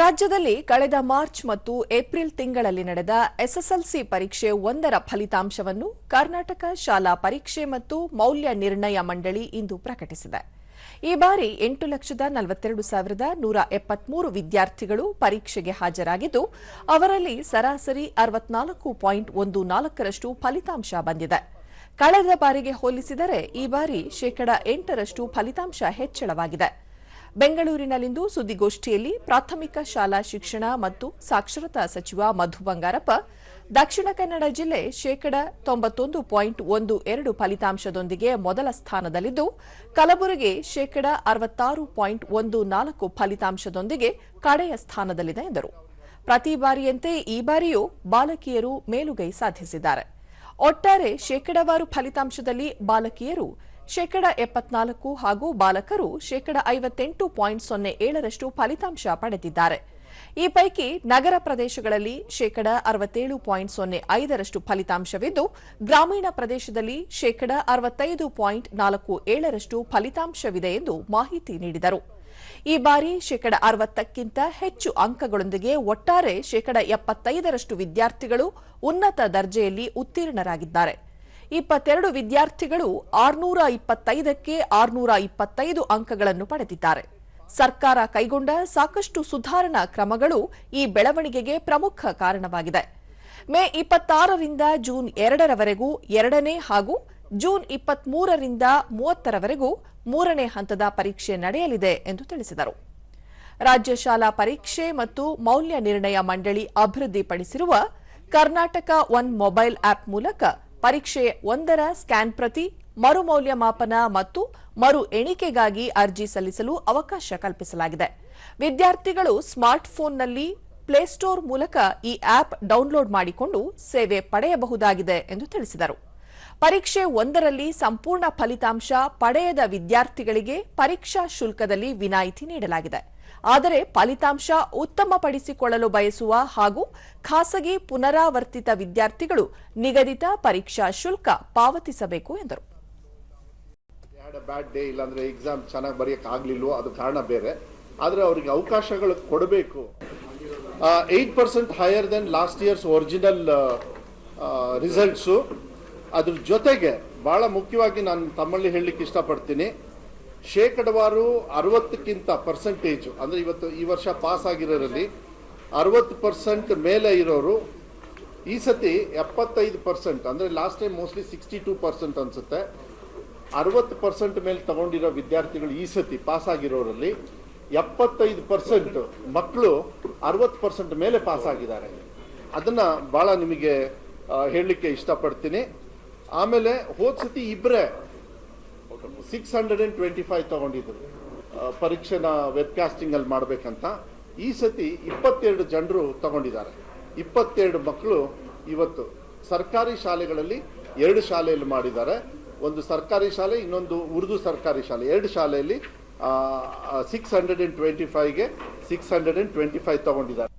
ರಾಜ್ಯದಲ್ಲಿ ಕಳೆದ ಮಾರ್ಚ್ ಮತ್ತು ಏಪ್ರಿಲ್ ತಿಂಗಳಲ್ಲಿ ನಡೆದ ಎಸ್ಎಸ್ಎಲ್ಸಿ ಪರೀಕ್ಷೆ ಒಂದರ ಫಲಿತಾಂಶವನ್ನು ಕರ್ನಾಟಕ ಶಾಲಾ ಪರೀಕ್ಷೆ ಮತ್ತು ಮೌಲ್ಯ ನಿರ್ಣಯ ಮಂಡಳಿ ಇಂದು ಪ್ರಕಟಿಸಿದೆ. ಈ ಬಾರಿ ಎಂಟು ಲಕ್ಷದ ನಲವತ್ತೆರಡು ಸಾವಿರದ ನೂರ ಎಪ್ಪತ್ಮೂರು ವಿದ್ಯಾರ್ಥಿಗಳು ಪರೀಕ್ಷೆಗೆ ಹಾಜರಾಗಿದ್ದು, ಅವರಲ್ಲಿ ಸರಾಸರಿ ಅರವತ್ನಾಲ್ಕು ಪಾಯಿಂಟ್ ಒಂದು ನಾಲ್ಕರಷ್ಟು ಫಲಿತಾಂಶ ಬಂದಿದೆ. ಕಳೆದ ಬಾರಿಗೆ ಹೋಲಿಸಿದರೆ ಈ ಬಾರಿ ಶೇಕಡ ಎಂಟರಷ್ಟು ಫಲಿತಾಂಶ ಹೆಚ್ಚಳವಾಗಿದೆ. ಬೆಂಗಳೂರಿನಲ್ಲಿಂದು ಸುದ್ದಿಗೋಷ್ಠಿಯಲ್ಲಿ ಪ್ರಾಥಮಿಕ ಶಾಲಾ ಶಿಕ್ಷಣ ಮತ್ತು ಸಾಕ್ಷರತಾ ಸಚಿವ ಮಧು ಬಂಗಾರಪ್ಪ, ದಕ್ಷಿಣ ಕನ್ನಡ ಜಿಲ್ಲೆ ಶೇಕಡ ತೊಂಬತ್ತೊಂದು ಪಾಯಿಂಟ್ ಒಂದು ಎರಡು ಫಲಿತಾಂಶದೊಂದಿಗೆ ಮೊದಲ ಸ್ಥಾನದಲ್ಲಿದ್ದು, ಕಲಬುರಗಿ ಶೇಕಡ ಅರವತ್ತಾರು ಪಾಯಿಂಟ್ ಒಂದು ನಾಲ್ಕು ಫಲಿತಾಂಶದೊಂದಿಗೆ ಕಡೆಯ ಸ್ಥಾನದಲ್ಲಿದೆ ಎಂದರು. ಪ್ರತಿ ಬಾರಿಯಂತೆ ಈ ಬಾರಿಯೂ ಬಾಲಕಿಯರು ಮೇಲುಗೈ ಸಾಧಿಸಿದ್ದಾರೆ. ಒಟ್ಟಾರೆ ಶೇಕಡವಾರು ಫಲಿತಾಂಶದಲ್ಲಿ ಬಾಲಕಿಯರು ಶೇಕಡ ಎಪ್ಪತ್ನಾಲ್ಕು ಹಾಗೂ ಬಾಲಕರು ಶೇಕಡ ಐವತ್ತೆಂಟು ಪಾಯಿಂಟ್ ಸೊನ್ನೆ ಏಳರಷ್ಟು ಫಲಿತಾಂಶ ಪಡೆದಿದ್ದಾರೆ. ಈ ಪೈಕಿ ನಗರ ಪ್ರದೇಶಗಳಲ್ಲಿ ಶೇಕಡ ಅರವತ್ತೇಳು ಪಾಯಿಂಟ್ ಸೊನ್ನೆ ಐದರಷ್ಟು ಫಲಿತಾಂಶವಿದ್ದು, ಗ್ರಾಮೀಣ ಪ್ರದೇಶದಲ್ಲಿ ಶೇಕಡ ಅರವತ್ತೈದು ಪಾಯಿಂಟ್ ನಾಲ್ಕು ಏಳರಷ್ಟು ಫಲಿತಾಂಶವಿದೆ ಎಂದು ಮಾಹಿತಿ ನೀಡಿದರು. ಈ ಬಾರಿ ಶೇಕಡ ಅರವತ್ತಕ್ಕಿಂತ ಹೆಚ್ಚು ಅಂಕಗಳೊಂದಿಗೆ ಒಟ್ಟಾರೆ ಶೇಕಡ ಎಪ್ಪತ್ತೈದರಷ್ಟು ವಿದ್ಯಾರ್ಥಿಗಳು ಉನ್ನತ ದರ್ಜೆಯಲ್ಲಿ ಉತ್ತೀರ್ಣರಾಗಿದ್ದಾರೆ. ಇಪ್ಪತ್ತೆರಡು ವಿದ್ಯಾರ್ಥಿಗಳು ಆರ್ನೂರ ಇಪ್ಪತ್ತೈದಕ್ಕೆ ಆರ್ನೂರ ಇಪ್ಪತ್ತೈದು ಅಂಕಗಳನ್ನು ಪಡೆದಿದ್ದಾರೆ. ಸರ್ಕಾರ ಕೈಗೊಂಡ ಸಾಕಷ್ಟು ಸುಧಾರಣಾ ಕ್ರಮಗಳು ಈ ಬೆಳವಣಿಗೆಗೆ ಪ್ರಮುಖ ಕಾರಣವಾಗಿದೆ. ಮೇ ಇಪ್ಪತ್ತಾರರಿಂದ ಜೂನ್ ಎರಡರವರೆಗೂ ಎರಡನೇ ಹಾಗೂ ಜೂನ್ ಇಪ್ಪತ್ಮೂರರಿಂದ ಮೂವತ್ತರವರೆಗೂ ಮೂರನೇ ಹಂತದ ಪರೀಕ್ಷೆ ನಡೆಯಲಿದೆ ಎಂದು ತಿಳಿಸಿದರು. ರಾಜ್ಯ ಶಾಲಾ ಪರೀಕ್ಷೆ ಮತ್ತು ಮೌಲ್ಯ ನಿರ್ಣಯ ಮಂಡಳಿ ಅಭಿವೃದ್ಧಿಪಡಿಸಿರುವ ಕರ್ನಾಟಕ ಒನ್ ಮೊಬೈಲ್ ಆಪ್ ಮೂಲಕ ಪರೀಕ್ಷೆ ಒಂದರ ಸ್ಕ್ಯಾನ್ ಪ್ರತಿ, ಮರು ಮೌಲ್ಯಮಾಪನ ಮತ್ತು ಮರು ಎಣಿಕೆಗಾಗಿ ಅರ್ಜಿ ಸಲ್ಲಿಸಲು ಅವಕಾಶ ಕಲ್ಪಿಸಲಾಗಿದೆ. ವಿದ್ಯಾರ್ಥಿಗಳು ಸ್ಮಾರ್ಟ್ಫೋನ್ನಲ್ಲಿ ಪ್ಲೇಸ್ಟೋರ್ ಮೂಲಕ ಈ ಆಪ್ ಡೌನ್ಲೋಡ್ ಮಾಡಿಕೊಂಡು ಸೇವೆ ಪಡೆಯಬಹುದಾಗಿದೆ ಎಂದು ತಿಳಿಸಿದರು. ಪರೀಕ್ಷೆ ಒಂದರಲ್ಲಿ ಸಂಪೂರ್ಣ ಫಲಿತಾಂಶ ಪಡೆಯದ ವಿದ್ಯಾರ್ಥಿಗಳಿಗೆ ಪರೀಕ್ಷಾ ಶುಲ್ಕದಲ್ಲಿ ವಿನಾಯಿತಿ ನೀಡಲಾಗಿದೆ. ಆದರೆ ಫಲಿತಾಂಶ ಉತ್ತಮಪಡಿಸಿಕೊಳ್ಳಲು ಬಯಸುವ ಹಾಗೂ ಖಾಸಗಿ ಪುನರಾವರ್ತಿತ ವಿದ್ಯಾರ್ಥಿಗಳು ನಿಗದಿತ ಪರೀಕ್ಷಾ ಶುಲ್ಕ ಪಾವತಿಸಬೇಕು ಎಂದರು. ಬ್ಯಾಡ್ ಡೇ ಇಲ್ಲಾಂದ್ರೆ ಎಕ್ಸಾಮ್ ಚೆನ್ನಾಗಿ ಬರೆಯಕ್ಕೆ ಆಗ್ಲಿಲ್ವೋ, ಅದು ಕಾರಣ ಬೇರೆ. ಆದರೆ ಅವರಿಗೆ ಅವಕಾಶಗಳು ಕೊಡಬೇಕು. Eight percent higher than last years original results ಅದ್ರ ಜೊತೆಗೆ ಭಾಳ ಮುಖ್ಯವಾಗಿ ನಾನು ತಮ್ಮಲ್ಲಿ ಹೇಳಲಿಕ್ಕೆ ಇಷ್ಟಪಡ್ತೀನಿ. ಶೇಕಡವಾರು ಅರವತ್ತಕ್ಕಿಂತ ಪರ್ಸೆಂಟೇಜು ಅಂದರೆ ಇವತ್ತು ಈ ವರ್ಷ ಪಾಸ್ ಆಗಿರೋರಲ್ಲಿ ಅರವತ್ತು ಪರ್ಸೆಂಟ್ ಮೇಲೆ ಇರೋರು, ಈ ಸತಿ ಎಪ್ಪತ್ತೈದು ಪರ್ಸೆಂಟ್ ಅಂದರೆ last time mostly sixty two percent ಅನಿಸುತ್ತೆ. ಅರವತ್ತು ಪರ್ಸೆಂಟ್ ಮೇಲೆ ತಗೊಂಡಿರೋ ವಿದ್ಯಾರ್ಥಿಗಳು ಈ ಸತಿ ಪಾಸ್ ಆಗಿರೋರಲ್ಲಿ ಎಪ್ಪತ್ತೈದು ಪರ್ಸೆಂಟ್ ಮಕ್ಕಳು ಅರವತ್ತು ಪರ್ಸೆಂಟ್ ಮೇಲೆ ಪಾಸ್ ಆಗಿದ್ದಾರೆ. ಅದನ್ನು ಭಾಳ ನಿಮಗೆ ಹೇಳಲಿಕ್ಕೆ ಇಷ್ಟಪಡ್ತೀನಿ. ಆಮೇಲೆ ಹೋದ ಸತಿ ಇಬ್ಬರೇ six hundred and twenty five ತಗೊಂಡಿದ್ರು ಪರೀಕ್ಷೆನ ವೆಬ್ಕಾಸ್ಟಿಂಗ್ ಅಲ್ಲಿ ಮಾಡಬೇಕಂತ. ಈ ಸತಿ ಇಪ್ಪತ್ತೆರಡು ಜನರು ತಗೊಂಡಿದ್ದಾರೆ. ಇಪ್ಪತ್ತೆರಡು ಮಕ್ಕಳು ಇವತ್ತು ಸರ್ಕಾರಿ ಶಾಲೆಗಳಲ್ಲಿ ಎರಡು ಶಾಲೆಯಲ್ಲಿ ಮಾಡಿದ್ದಾರೆ. ಒಂದು ಸರ್ಕಾರಿ ಶಾಲೆ, ಇನ್ನೊಂದು ಉರ್ದು ಸರ್ಕಾರಿ ಶಾಲೆ. ಎರಡು ಶಾಲೆಯಲ್ಲಿ six hundred and twenty ಫೈವ್ಗೆ six hundred and twenty five ತಗೊಂಡಿದ್ದಾರೆ.